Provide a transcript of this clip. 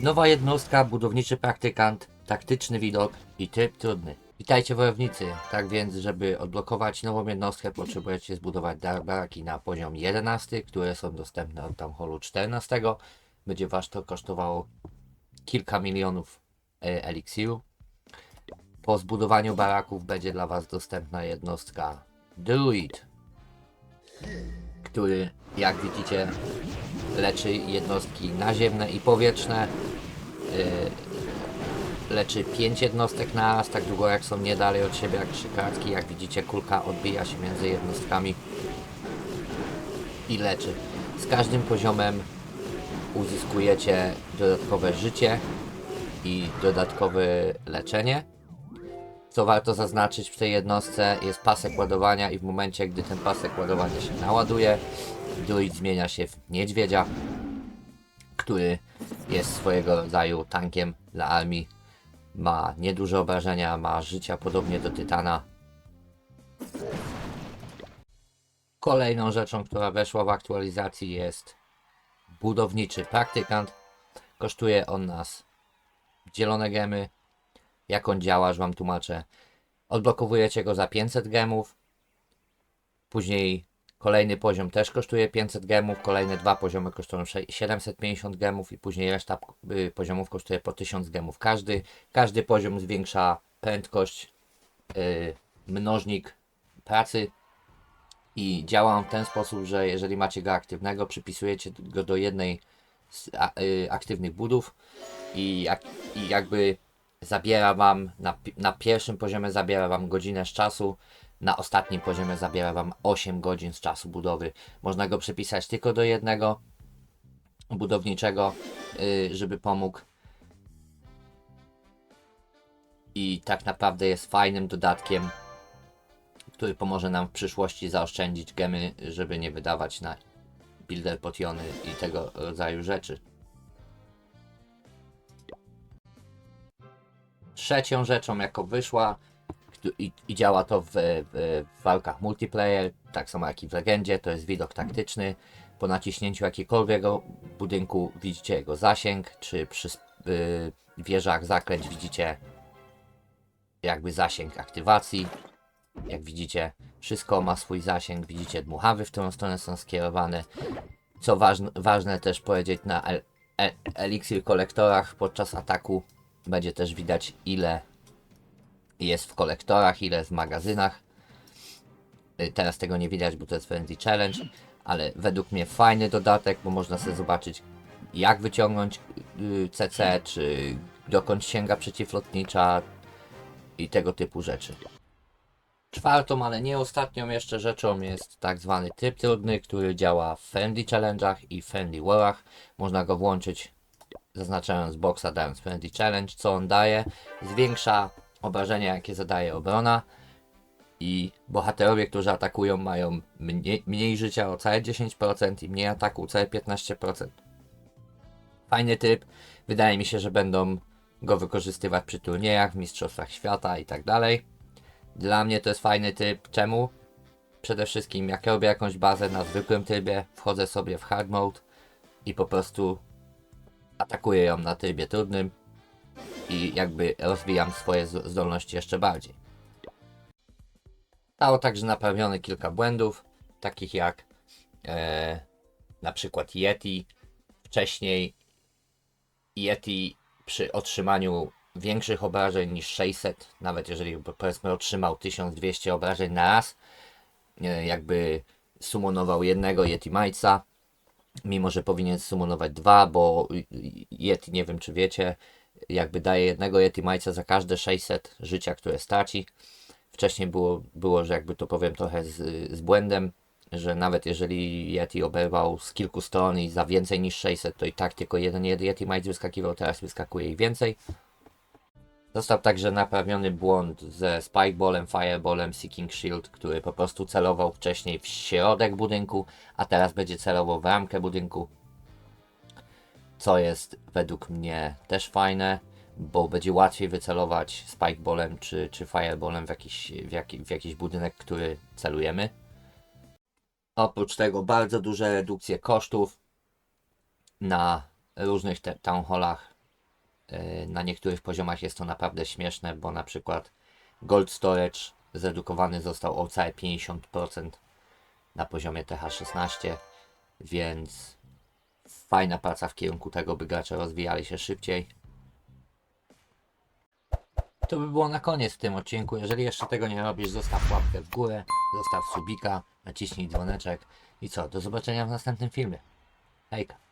Nowa jednostka, budowniczy praktykant, taktyczny widok i tryb trudny. Witajcie wojownicy. Tak więc, żeby odblokować nową jednostkę, potrzebujecie zbudować darbaraki na poziom 11, które są dostępne od Town Hallu 14. Będzie was to kosztowało kilka milionów e, eliksiru. Po zbudowaniu baraków będzie dla was dostępna jednostka Druid, który, jak widzicie, leczy jednostki naziemne i powietrzne. Yy, leczy 5 jednostek na raz, tak długo jak są nie dalej od siebie, jak trzy kartki. Jak widzicie, kulka odbija się między jednostkami i leczy. Z każdym poziomem uzyskujecie dodatkowe życie i dodatkowe leczenie. Co warto zaznaczyć w tej jednostce jest pasek ładowania i w momencie gdy ten pasek ładowania się naładuje, druid zmienia się w niedźwiedzia, który jest swojego rodzaju tankiem dla armii. Ma nieduże obrażenia, ma życia podobnie do Tytana. Kolejną rzeczą, która weszła w aktualizacji jest budowniczy praktykant. Kosztuje on nas zielone gemy. Jak on działa, już wam tłumaczę. Odblokowujecie go za 500 gemów. Później kolejny poziom też kosztuje 500 gemów. Kolejne dwa poziomy kosztują sze- 750 gemów i później reszta y, poziomów kosztuje po 1000 gemów każdy. Każdy poziom zwiększa prędkość, y, mnożnik pracy i działa on w ten sposób, że jeżeli macie go aktywnego, przypisujecie go do jednej z y, aktywnych budów i, jak, i jakby zabiera wam na, na pierwszym poziomie zabiera wam godzinę z czasu, na ostatnim poziomie zabiera wam 8 godzin z czasu budowy. Można go przypisać tylko do jednego budowniczego, y, żeby pomógł. I tak naprawdę jest fajnym dodatkiem, który pomoże nam w przyszłości zaoszczędzić gemy, żeby nie wydawać na builder potiony i tego rodzaju rzeczy. Trzecią rzeczą, jako wyszła i, i działa to w, w, w walkach multiplayer, tak samo jak i w legendzie, to jest widok taktyczny. Po naciśnięciu jakiegokolwiek budynku widzicie jego zasięg, czy przy y, wieżach zaklęć widzicie jakby zasięg aktywacji. Jak widzicie, wszystko ma swój zasięg. Widzicie dmuchawy, w którą stronę są skierowane. Co ważne, ważne też powiedzieć, na el, el, eliksir kolektorach podczas ataku będzie też widać ile jest w kolektorach, ile jest w magazynach. Y, Teraz tego nie widać, bo to jest Friendly Challenge, ale według mnie fajny dodatek, bo można sobie zobaczyć jak wyciągnąć y, CC, czy dokąd sięga przeciwlotnicza i tego typu rzeczy. Czwartą, ale nie ostatnią jeszcze rzeczą jest tak zwany tryb trudny, który działa w Friendly Challenge'ach i Friendly War'ach. Można go włączyć zaznaczając boxa, dając Friendly Challenge. Co on daje? Zwiększa obrażenia, jakie zadaje obrona i bohaterowie, którzy atakują mają mniej, mniej życia o całe 10% i mniej ataku o całe 15%. Fajny typ. Wydaje mi się, że będą go wykorzystywać przy turniejach, w mistrzostwach świata i tak dalej. Dla mnie to jest fajny typ. Czemu? Przede wszystkim jak robię jakąś bazę na zwykłym trybie, wchodzę sobie w hard mode i po prostu atakuję ją na trybie trudnym i jakby rozwijam swoje zdolności jeszcze bardziej. Zostało także naprawione kilka błędów, takich jak e, na przykład Yeti. Wcześniej Yeti przy otrzymaniu większych obrażeń niż 600, nawet jeżeli powiedzmy otrzymał 1200 obrażeń na raz, e, jakby sumonował jednego Yeti Majca, mimo że powinien sumonować dwa, bo Yeti, nie wiem czy wiecie, jakby daje jednego Yeti Majca za każde 600 życia, które straci. Wcześniej było, było że jakby to powiem trochę z, z błędem, że nawet jeżeli Yeti oberwał z kilku stron i za więcej niż 600, to i tak tylko jeden Yeti Majc wyskakiwał, teraz wyskakuje ich więcej. Został także naprawiony błąd ze Spikeballem, Fireballem, Seeking Shield, który po prostu celował wcześniej w środek budynku, a teraz będzie celował w ramkę budynku. Co jest według mnie też fajne, bo będzie łatwiej wycelować Spikeballem czy, czy Fireballem w jakiś, w, jaki, w jakiś budynek, który celujemy. Oprócz tego bardzo duże redukcje kosztów na różnych town hallach Yy, Na niektórych poziomach jest to naprawdę śmieszne, bo na przykład Gold Storage zredukowany został o całe 50% na poziomie TH16, więc fajna praca w kierunku tego, by gracze rozwijali się szybciej. To by było na koniec w tym odcinku. Jeżeli jeszcze tego nie robisz, zostaw łapkę w górę, zostaw subika, naciśnij dzwoneczek i co, do zobaczenia w następnym filmie. Hejka.